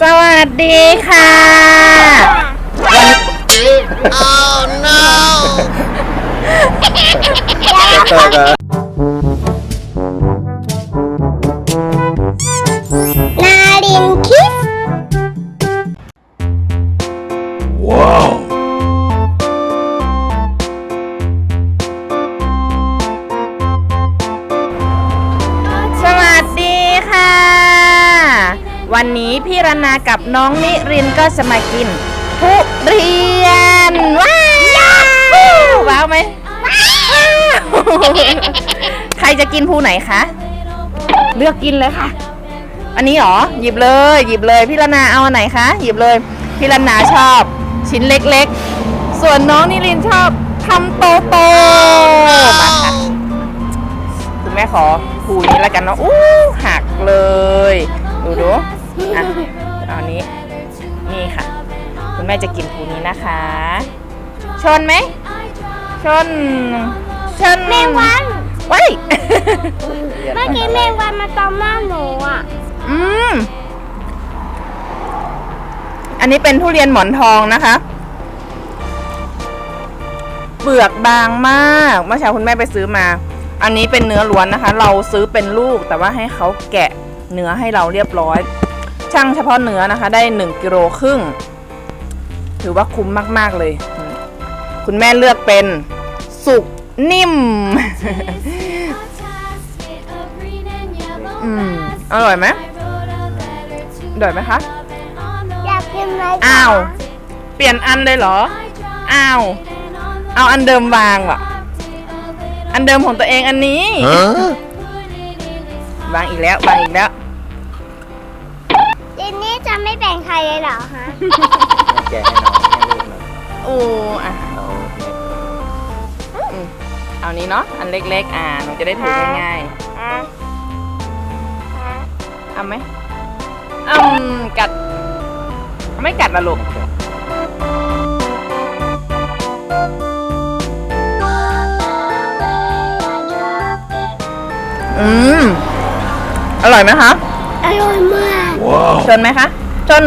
สวัสดีค่ะวันต่อกันนา วันนี้พี่รนากับน้องนิรินก็จะมากินทุเรียน ว้าวว้าวไหมว้าวใครจะกินภูไหนคะ เลือกกินเลยค่ะ อันนี้เหรอ หยิบเลย หยิบเลยพี่รนาเอาอันไหนคะ หยิบเลย พี่รนาชอบ ชิ้นเล็กๆ ส่วนน้องนิรินชอบทำโตโตๆมาค่ะคุณแม่ขอภูนี้แล้วกันเนาะอู้หักเลย คุณแม่จะกินภูนี้นะคะ ชนไหม ชน ชนแมงวันว้ายเมื่อกี้แมงวันมาตอมหน้าหนูอะ อืม อันนี้เป็นทุเรียนหมอนทองนะคะ เปลือกบางมาก เมื่อเช้าคุณแม่ไปซื้อมา อันนี้เป็นเนื้อล้วนนะคะ เราซื้อเป็นลูกแต่ว่าให้เขาแกะเนื้อให้เราเรียบร้อย ช่างเฉพาะเนื้อนะคะ ได้หนึ่งกิโลครึ่ง ถือว่าคุ้มมาก ๆ เลย คุณแม่เลือกเป็นสุกนิ่ม อืม อร่อยไหมอร่อยไหมคะ อยากกินไหมอ้าว เปลี่ยนอันเลยเหรอ อ้าว เอาอันเดิมวางเหรออันเดิมของตัวเองอันนี้ วางอีกแล้ว วางอีกแล้ว จินนี่จะไม่แบ่งใครเลยเหรอฮะ แกะให้น้องให้ลูกหน่อยโอ้อะเอาเนี่ยอืมเอานี้เนาะอันเล็กๆ อ่าหนูจะได้ถือง่ายอะอะๆเอาไหมอืมกัด ไม่กัดละลูกอืม อร่อยไหมคะ อร่อยมาก ชนไหมคะ ชน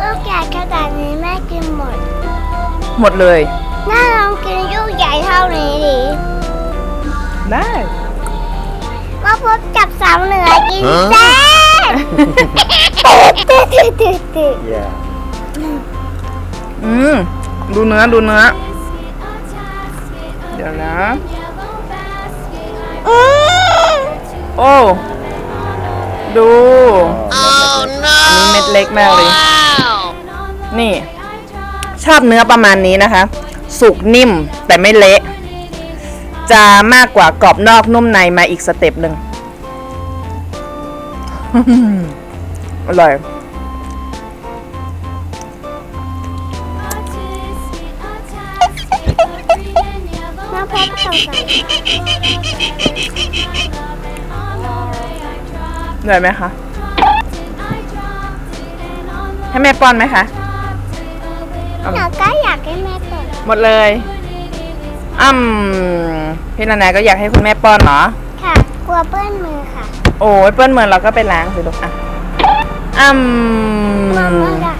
ลูกใหญ่ขนาดนี้แม่กินหมดหมดเลย น่าลองกินลูกใหญ่เท่านี้ดิได้ก็พบจับสาวเหนือกินแซ่บตึ๊ดตึ๊ดตึ๊ดตึ๊ดอย่าอืม ดูเนื้อ ดูเนื้อ เดี๋ยวนะ อืม โอ้ ดู อันนี้เม็ดเล็กมากเลย นี่ ชอบเนื้อประมาณนี้นะคะ สุกนิ่มแต่ไม่เละ จะมากกว่ากรอบนอกนุ่มในมาอีกสเต็ปหนึ่งอร่อยน้องพบสงสั ยอร่อยไหมคะ ให้แม่ป้อนไหมคะ หนูก็อยากให้แม่ก่อนหมดเลยอืมพี่นานาก็อยากให้คุณแม่ป้อนเหรอ ค่ะ กลัวเปื้อนมือค่ะโอ้ยเปื้อนมือเราก็ไปล้างสิลูกอะอืมมาม่าด่ะ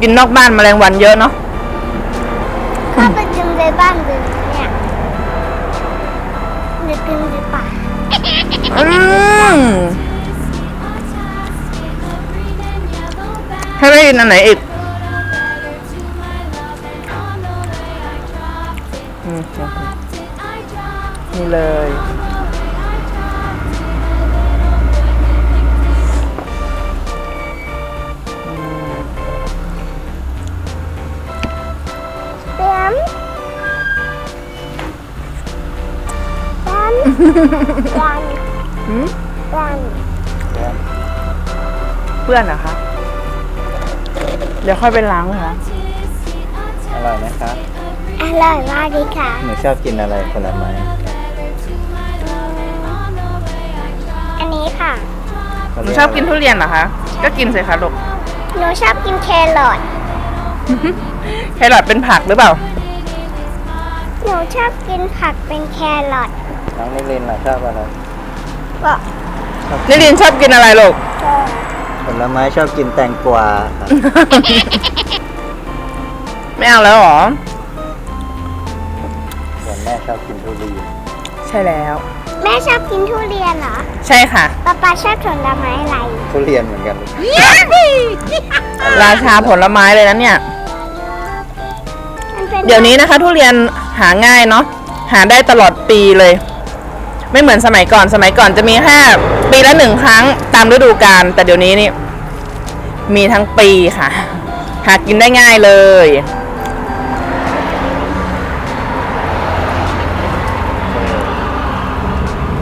กินนอกบ้านแมลงวันเยอะเนาะถ้าไปกินในบ้านเลยเนี่ย หรือกินในป่าอืมให้ได้ยินอันไหนอีกอืมนี่เลย วันวันหืมวันเพื่อนเหรอคะ เดี๋ยวค่อยไปล้างเหรออร่อยไหมครับ อร่อยมากดีค่ะ หนูชอบกินอะไรผลไม้ อันนี้ค่ะ หนูชอบกินทุเรียนเหรอคะ ก็กินสิคะลูก หนูชอบกินแครอท แครอทเป็นผักหรือเปล่า หนูชอบกินผักเป็นแครอท น้องนิรินทร์ล่ะชอบอะไรนิรินชอบกินอะไรลูก ผลไม้ชอบกินแตงกวาครับ ไม่เอาแล้วเหรอ ส่วนแม่ชอบกินทุเรียนใช่แล้ว แม่ชอบกินทุเรียนเหรอใช่ค่ะ ป๊าป๊าชอบผลไม้อะไรทุเรียนเหมือนกันลูกราชาผลไม้เลยนะเนี่ย มันป็ เดี๋ยวนี้นะคะ ทุเรียนหาง่ายเนาะหาได้ตลอดปีเลย ไม่เหมือนสมัยก่อนสมัยก่อนจะมีแค่ปีละหนึ่งครั้งตามฤดูกาลแต่เดี๋ยวนี้นี่ มีทั้งปีค่ะ หากินได้ง่ายเลย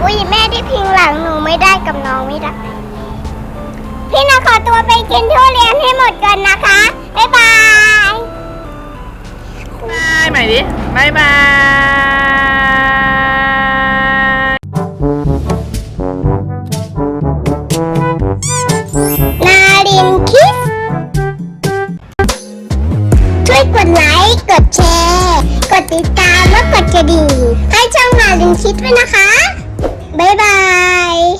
อุ้ยแม่ที่พิงหลังหนูไม่ได้กับน้องไม่ได้ พี่นาขอตัวไปกินทุเรียนให้หมดก่อนนะคะ บ๊ายบาย บายใหม่ดิบายบาย กดแชร์ กดติดตามและกดกระดิ่งให้ช่องมาลินคิดด้วยนะคะ บ๊ายบาย